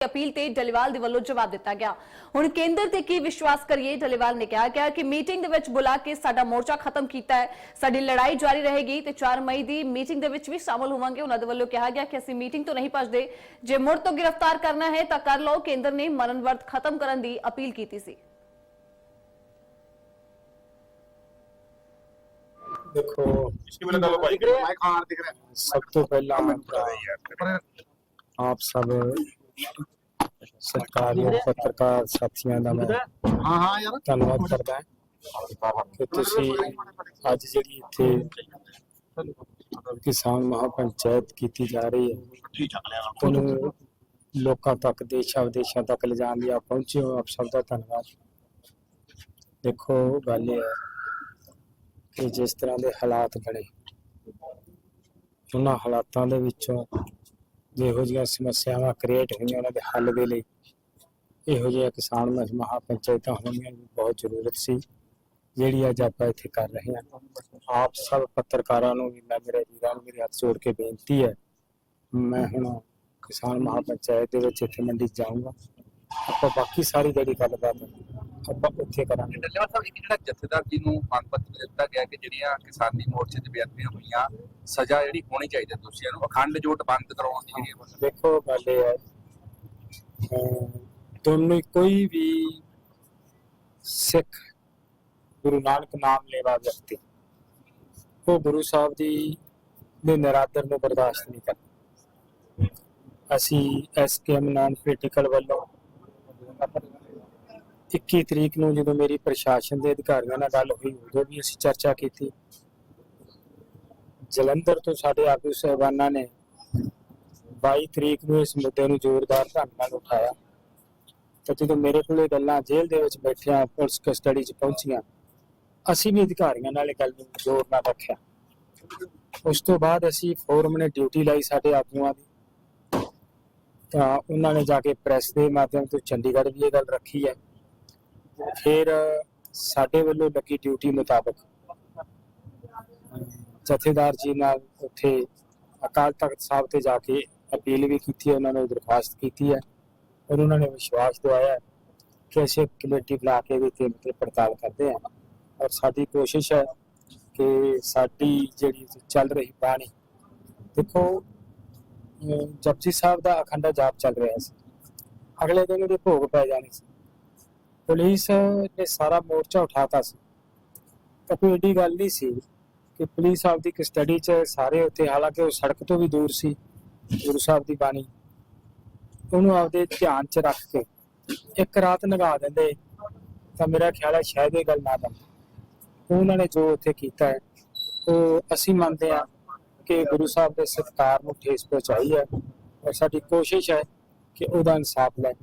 Appeal ਤੇ ਡੱਲੇਵਾਲ ਦੇ ਵੱਲੋਂ ਜਵਾਬ ਦਿੱਤਾ ਗਿਆ ਹੁਣ ਕੇਂਦਰ ਤੇ ਕੀ ਵਿਸ਼ਵਾਸ ਕਰੀਏ ਡੱਲੇਵਾਲ ਨੇ ਕਿਹਾ ਗਿਆ ਕਿ ਮੀਟਿੰਗ ਦੇ ਵਿੱਚ ਬੁਲਾ ਕੇ ਸਾਡਾ ਮੋਰਚਾ ਖਤਮ ਕੀਤਾ ਹੈ ਸਾਡੀ ਲੜਾਈ ਜਾਰੀ ਰਹੇਗੀ ਤੇ 4 ਮਈ ਦੀ ਮੀਟਿੰਗ ਦੇ ਵਿੱਚ ਵੀ ਸ਼ਾਮਲ ਹੋਵਾਂਗੇ ਉਹਨਾਂ ਦੇ ਵੱਲੋਂ ਕਿਹਾ ਗਿਆ ਕਿ ਅਸੀਂ ਮੀਟਿੰਗ ਤੋਂ ਨਹੀਂ ਭੱਜਦੇ ਜੇ ਮੁੜ ਤੋਂ ਗ੍ਰਿਫਤਾਰ ਕਰਨਾ ਹੈ ਤਾਂ ਕਰ ਲਓ ਕੇਂਦਰ ਨੇ ਮਰਨ ਵਰਤ ਖਤਮ ਕਰਨ ਦੀ ਅਪੀਲ ਕੀਤੀ ਸੀ ਦੇਖੋ इसकी मैंने कहा भाई ਮੈਂ ਖਾਣ ਦਿਖ ਰਿਹਾ ਸਭ ਤੋਂ ਪਹਿਲਾਂ ਪਰ ਆਪ ਸਭ ਸਰਕਾਰੀ ਪੱਤਰਕਾਰ ਸਾਥੀਆਂ ਦਾ ਮੈਂ ਹਾਂ ਹਾਂ ਯਾਰ। ਧੰਨਵਾਦ ਕਰਦਾ ਹਾਂ ਕਿ ਤੁਸੀਂ ਅੱਜ ਜਿਹੜੀ ਇੱਥੇ ਕਿਸਾਨ ਮਹਾਪੰਚਾਇਤ ਕੀਤੀ ਜਾ ਰਹੀ ਹੈ ਉਹਨੂੰ ਲੋਕਾਂ ਤੱਕ ਦੇਸ਼ਾਂ ਵਿਦੇਸ਼ਾਂ ਤੱਕ ਲਿਜਾਣ ਲਈ ਆਪ ਪਹੁੰਚੇ ਹੋ ਆਪ ਸਭ ਦਾ ਧੰਨਵਾਦ। ਦੇਖੋ ਗੱਲ ਇਹ ਹੈ ਕਿ ਜਿਸ ਤਰ੍ਹਾਂ ਦੇ ਹਾਲਾਤ ਬਣੇ ਉਹਨਾਂ ਹਾਲਾਤਾਂ ਦੇ ਵਿੱਚੋਂ ਜਿਹੋ ਜਿਹੀਆਂ ਸਮੱਸਿਆਵਾਂ ਕ੍ਰੀਏਟ ਹੋਈਆਂ ਉਹਨਾਂ ਦੇ ਹੱਲ ਦੇ ਲਈ। ਇਹੋ ਜਿਹੀਆਂ ਕਿਸਾਨ ਮਹ- ਪੰਚਾਇਤਾਂ ਹੋਣੀਆਂ ਦੀ ਬਹੁਤ ਜ਼ਰੂਰਤ ਸੀ, ਜਿਹੜੀ ਅੱਜ ਆਪਾਂ ਇੱਥੇ ਕਰ ਰਹੇ ਹਾਂ। ਆਪ ਸਭ ਪੱਤਰਕਾਰਾਂ ਨੂੰ ਵੀ ਮੈਂ ਮੇਰੇ ਵੀਰਾਂ ਨੂੰ ਮੇਰੇ ਹੱਥ ਜੋੜ ਕੇ ਬੇਨਤੀ ਹੈ, ਮੈਂ ਹੁਣ ਕਿਸਾਨ ਮਹਾਪੰਚਾਇਤ ਦੇ ਵਿੱਚ ਇੱਥੇ ਮੰਡੀ ਜਾਊਂਗਾ। ਆਪਾਂ ਬਾਕੀ ਸਾਰੀ ਜਿਹੜੀ ਗੱਲਬਾਤ ਆਪਾਂ ਉੱਥੇ ਕਰਾਂਗੇ। ਡੱਲੇਵਾਲ ਸਾਹਿਬ ਇੱਕ ਜਿਹੜਾ ਜਥੇਦਾਰ ਜੀ ਨੂੰ ਮੰਗ ਪੱਤਰ ਦਿੱਤਾ ਗਿਆ ਕਿ ਜਿਹੜੀਆਂ ਕਿਸਾਨੀ ਮੋਰਚੇ 'ਚ ਬੇਅਦਬੀਆਂ ਹੋਈਆਂ ਸਜ਼ਾ ਜਿਹੜੀ ਹੋਣੀ ਚਾਹੀਦੀ ਹੈ ਦੋਸ਼ੀਆਂ ਨੂੰ ਅਖੰਡ ਜੋਟ ਬੰਦ ਕਰਾਉਣ ਦੀ ਜਿਹੜੀ ਹੈ ਦੇਖੋ ਗੱਲ ਇਹ ਹੈ ਦੋਨੋਂ ਕੋਈ ਵੀ ਸਿੱਖ ਗੁਰੂ ਨਾਨਕ ਨਾਮ ਲੈਵਾ ਵਿਅਕਤੀ ਉਹ ਗੁਰੂ ਸਾਹਿਬ ਦੀ ਦੇ ਨਰਾਦਰ ਨੂੰ ਬਰਦਾਸ਼ਤ ਨਹੀਂ ਕਰਦਾ ਅਸੀਂ ਐਸਕੇਐਮ ਨਾਨ ਪੋਲੀਟੀਕਲ ਵੱਲੋਂ 21 ਤਰੀਕ ਨੂੰ ਜਦੋਂ ਮੇਰੀ ਪ੍ਰਸ਼ਾਸਨ ਦੇ ਅਧਿਕਾਰੀਆਂ ਨਾਲ ਗੱਲ ਹੋਈ, ਉਦੋਂ ਵੀ ਅਸੀਂ ਚਰਚਾ ਕੀਤੀ। ਜਲੰਧਰ ਤੋਂ ਸਾਡੇ ਆਗੂ ਸਹਿਬਾਨਾਂ ਨੇ 22 ਤਰੀਕ ਨੂੰ ਇਸ ਮੁੱਦੇ ਨੂੰ ਜ਼ੋਰਦਾਰ ਢੰਗ ਨਾਲ ਉਠਾਇਆ ਤੇ ਜਦੋਂ ਮੇਰੇ ਕੋਲ ਇਹ ਗੱਲਾਂ ਜੇਲ੍ਹ ਦੇ ਵਿੱਚ ਬੈਠਿਆਂ, ਪੁਲਿਸ ਕਸਟਡੀ 'ਚ ਪਹੁੰਚੀਆਂ, ਅਸੀਂ ਵੀ ਅਧਿਕਾਰੀਆਂ ਨਾਲ ਇਹ ਗੱਲ ਨੂੰ ਜ਼ੋਰ ਨਾਲ ਰੱਖਿਆ। ਉਸ ਤੋਂ ਬਾਅਦ ਅਸੀਂ ਫੋਰਮ ਨੇ ਡਿਊਟੀ ਲਾਈ ਸਾਡੇ ਆਗੂਆਂ ਦੀ। ਤਾਂ ਉਹਨਾਂ ਨੇ ਜਾ ਕੇ ਪ੍ਰੈਸ ਦੇ ਮਾਧਿਅਮ ਤੋਂ ਚੰਡੀਗੜ੍ਹ ਵੀ ਇਹ ਗੱਲ ਰੱਖੀ ਹੈ। ਫਿਰ ਸਾਡੇ ਵੱਲੋਂ ਲੱਗੀ ਡਿਊਟੀ ਮੁਤਾਬਕ ਜਥੇਦਾਰ ਜੀ ਨਾਲ ਉੱਥੇ ਅਕਾਲ ਤਖਤ ਸਾਹਿਬ ਤੇ ਜਾ ਕੇ ਅਪੀਲ ਵੀ ਕੀਤੀ ਹੈ, ਉਹਨਾਂ ਨੇ ਦਰਖਾਸਤ ਕੀਤੀ ਹੈ ਔਰ ਉਹਨਾਂ ਨੇ ਵਿਸ਼ਵਾਸ ਦਿਵਾਇਆ ਕਿ ਅਸੀਂ ਕਮੇਟੀ ਬਣਾ ਕੇ ਇਹਦੀ ਤੇ ਮਤਲਬ ਪੜਤਾਲ ਕਰਦੇ ਹਾਂ ਔਰ ਸਾਡੀ ਕੋਸ਼ਿਸ਼ ਹੈ ਕਿ ਸਾਡੀ ਜਿਹੜੀ ਚੱਲ ਰਹੀ ਬਾਣੀ, ਦੇਖੋ, ਅਹ ਜਪਜੀ ਸਾਹਿਬ ਦਾ ਅਖੰਡਾ ਜਾਪ ਚੱਲ ਰਿਹਾ ਸੀ। ਅਗਲੇ ਦਿਨ ਉਹਦੇ ਭੋਗ ਪੈ ਜਾਣੇ ਸੀ। ਪੁਲਿਸ ਨੇ ਸਾਰਾ ਮੋਰਚਾ ਉਠਾਤਾ ਸੀ। ਤਾਂ ਕੋਈ ਏਡੀ ਗੱਲ ਨਹੀਂ ਸੀ ਕਿ ਪੁਲਿਸ ਆਪਦੀ ਕਸਟਡੀ 'ਚ ਸਾਰੇ ਉੱਥੇ ਹਾਲਾਂਕਿ ਉਹ ਸੜਕ ਤੋਂ ਵੀ ਦੂਰ ਸੀ, ਗੁਰੂ ਸਾਹਿਬ ਦੀ ਬਾਣੀ। ਉਹਨੂੰ ਆਪਦੇ ਧਿਆਨ 'ਚ ਰੱਖ ਕੇ ਇੱਕ ਰਾਤ ਨਗਾ ਦਿੰਦੇ, ਤਾਂ ਮੇਰਾ ਖਿਆਲ ਹੈ ਸ਼ਾਇਦ ਇਹ ਗੱਲ ਨਾ ਬਣ ਉਹਨਾਂ ਨੇ ਜੋ ਉੱਥੇ ਕੀਤਾ ਹੈ, ਉਹ ਅਸੀਂ ਮੰਨਦੇ ਹਾਂ ਕਿ ਗੁਰੂ ਸਾਹਿਬ ਦੇ ਸਤਿਕਾਰ ਨੂੰ ਠੇਸ ਪਹੁੰਚਾਈ ਹੈ। ਔਰ ਸਾਡੀ ਕੋਸ਼ਿਸ਼ ਹੈ ਕਿ ਉਹਦਾ ਇਨਸਾਫ ਲੈ।